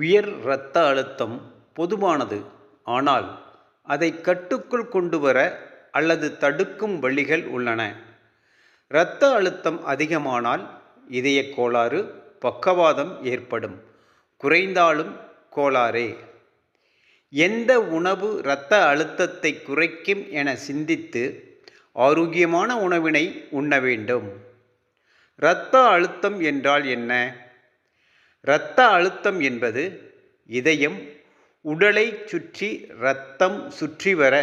உயர் இரத்த அழுத்தம் பொதுவானது. ஆனால் அதை கட்டுக்குள் கொண்டு வர அல்லது தடுக்கும் வழிகள் உள்ளன. இரத்த அழுத்தம் அதிகமானால் இதய கோளாறு பக்கவாதம் ஏற்படும். குறைந்தாலும் கோளாறே. எந்த உணவு இரத்த அழுத்தத்தை குறைக்கும் என சிந்தித்து ஆரோக்கியமான உணவினை உண்ண வேண்டும். இரத்த அழுத்தம் என்றால் என்ன? இரத்த அழுத்தம் என்பது இதயம் உடலை சுற்றி இரத்தம் சுற்றி வர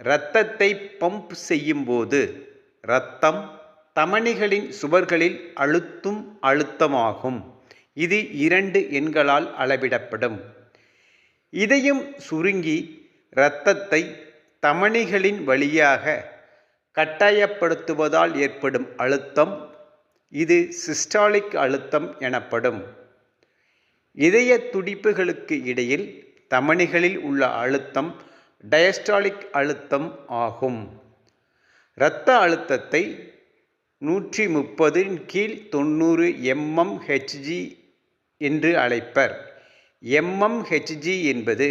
இரத்தத்தை பம்ப் செய்யும்போது இரத்தம் தமணிகளின் சுவர்களில் அழுத்தும் அழுத்தமாகும். இது இரண்டு எண்களால் அளவிடப்படும். இதயம் சுருங்கி இரத்தத்தை தமணிகளின் வழியாக கட்டாயப்படுத்துவதால் ஏற்படும் அழுத்தம் இது சிஸ்டாலிக் அழுத்தம் எனப்படும். இதய துடிப்புகளுக்கு இடையில் தமனிகளில் உள்ள அழுத்தம் டயஸ்டாலிக் அழுத்தம் ஆகும். இரத்த அழுத்தத்தை நூற்றி முப்பதின் கீழ் தொண்ணூறு எம்எம் ஹெச்ஜி என்று அழைப்பர். எம்எம் ஹெச்ஜி என்பது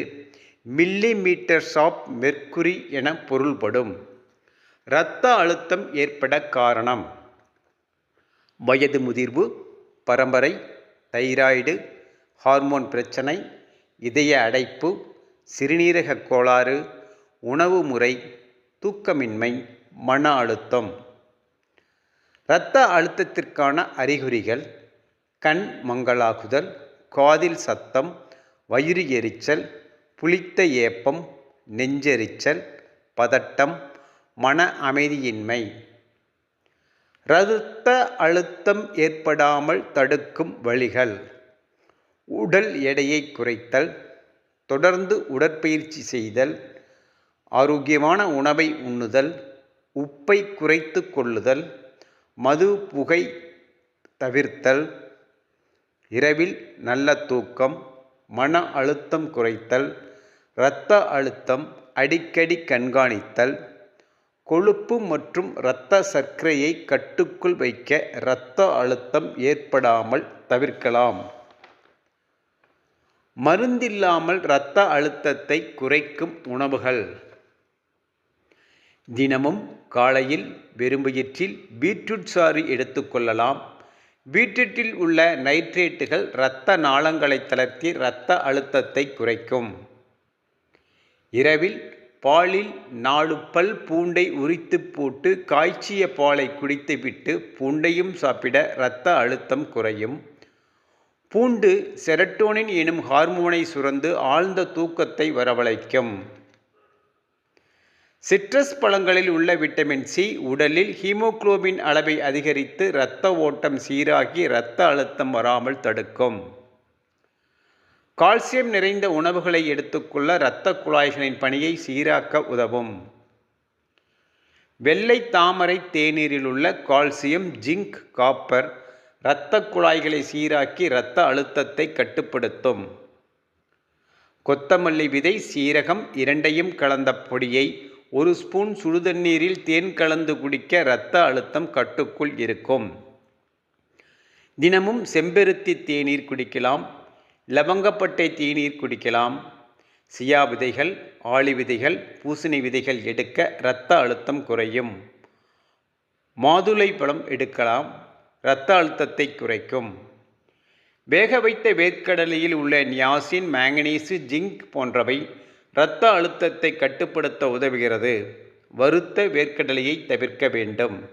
மில்லி மீட்டர்ஸ் ஆஃப் மெர்க்குரி என பொருள்படும். இரத்த அழுத்தம் ஏற்பட காரணம். வயது முதிர்வு பரம்பரை தைராய்டு ஹார்மோன் பிரச்சனை இதய அடைப்பு சிறுநீரக கோளாறு உணவு முறை தூக்கமின்மை மன அழுத்தம். இரத்த அழுத்தத்திற்கான அறிகுறிகள் கண் மங்களாகுதல் காதில் சத்தம் வயிறு எரிச்சல் புளித்த ஏப்பம் நெஞ்செரிச்சல் பதட்டம் மன அமைதியின்மை. இரத்த அழுத்தம் ஏற்படாமல் தடுக்கும் வழிகள். உடல் எடையை குறைத்தல் தொடர்ந்து உடற்பயிற்சி செய்தல் ஆரோக்கியமான உணவை உண்ணுதல் உப்பை குறைத்து கொள்ளுதல் மது புகை தவிர்த்தல் இரவில் நல்ல தூக்கம் மன அழுத்தம் குறைத்தல் இரத்த அழுத்தம் அடிக்கடி கண்காணித்தல் கொழுப்பு மற்றும் இரத்த சர்க்கரையை கட்டுக்குள் வைக்க இரத்த அழுத்தம் ஏற்படாமல் தவிர்க்கலாம். மருந்தில்லாமல் இரத்த அழுத்தத்தை குறைக்கும் உணவுகள். தினமும் காலையில் வெறும்பயிற்றில் பீட்ரூட் சாறு எடுத்துக்கொள்ளலாம் பீட்ரூட்டில் உள்ள நைட்ரேட்டுகள் இரத்த நாளங்களை தளர்த்தி இரத்த அழுத்தத்தை குறைக்கும். இரவில் பாலில் நாலு பல் பூண்டை உரித்து போட்டு காய்ச்சிய பாலை குடித்துவிட்டு பூண்டையும் சாப்பிட இரத்த அழுத்தம் குறையும். பூண்டு செரட்டோனின் எனும் ஹார்மோனை சுரந்து ஆழ்ந்த தூக்கத்தை வரவழைக்கும். சிட்ரஸ் பழங்களில் உள்ள விட்டமின் சி உடலில் ஹீமோக்ளோபின் அளவை அதிகரித்து இரத்த ஓட்டம் சீராகி இரத்த அழுத்தம் வராமல் தடுக்கும். கால்சியம் நிறைந்த உணவுகளை எடுத்துக்கொள்ள இரத்த குழாய்களின் பணியை சீராக்க உதவும். வெள்ளை தாமரை தேநீரில் உள்ள கால்சியம் ஜிங்க் காப்பர் இரத்த குழாய்களை சீராக்கி இரத்த அழுத்தத்தை கட்டுப்படுத்தும். கொத்தமல்லி விதை சீரகம் இரண்டையும் கலந்த பொடியை ஒரு ஸ்பூன் சுடுதண்ணீரில் தேன் கலந்து குடிக்க இரத்த அழுத்தம் கட்டுக்குள் இருக்கும். தினமும் செம்பருத்தி தேநீர் குடிக்கலாம் லவங்கப்பட்டை தேநீர் குடிக்கலாம். சியா விதைகள் ஆளி விதைகள் பூசணி விதைகள் எடுக்க இரத்த அழுத்தம் குறையும். மாதுளை பழம் எடுக்கலாம் இரத்த அழுத்தத்தை குறைக்கும். வேக வைத்த வேர்க்கடலையில் உள்ள நியாசின் மேங்கனீசு ஜிங்க் போன்றவை இரத்த அழுத்தத்தை கட்டுப்படுத்த உதவுகிறது. வறுத்த வேர்க்கடலையை தவிர்க்க வேண்டும்.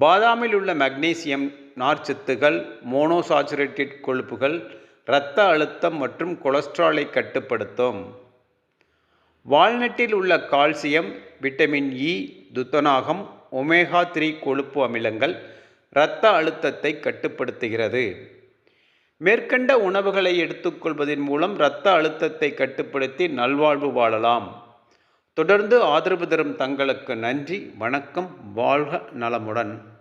பாதாமில் உள்ள மக்னீசியம் நார்ச்சத்துகள் மோனோசாச்சுரேட்டட் கொழுப்புகள் இரத்த அழுத்தம் மற்றும் கொலஸ்ட்ராலை கட்டுப்படுத்தும். வால்நட்டில் உள்ள கால்சியம் விட்டமின் இ துத்தநாகம் ஒமேகா த்ரீ கொழுப்பு அமிலங்கள் இரத்த அழுத்தத்தை கட்டுப்படுத்துகிறது. மேற்கண்ட உணவுகளை எடுத்துக்கொள்வதன் மூலம் இரத்த அழுத்தத்தை கட்டுப்படுத்தி நல்வாழ்வு வாழலாம். தொடர்ந்து ஆதரவு தரும் தங்களுக்கு நன்றி வணக்கம் வாழ்க நலமுடன்.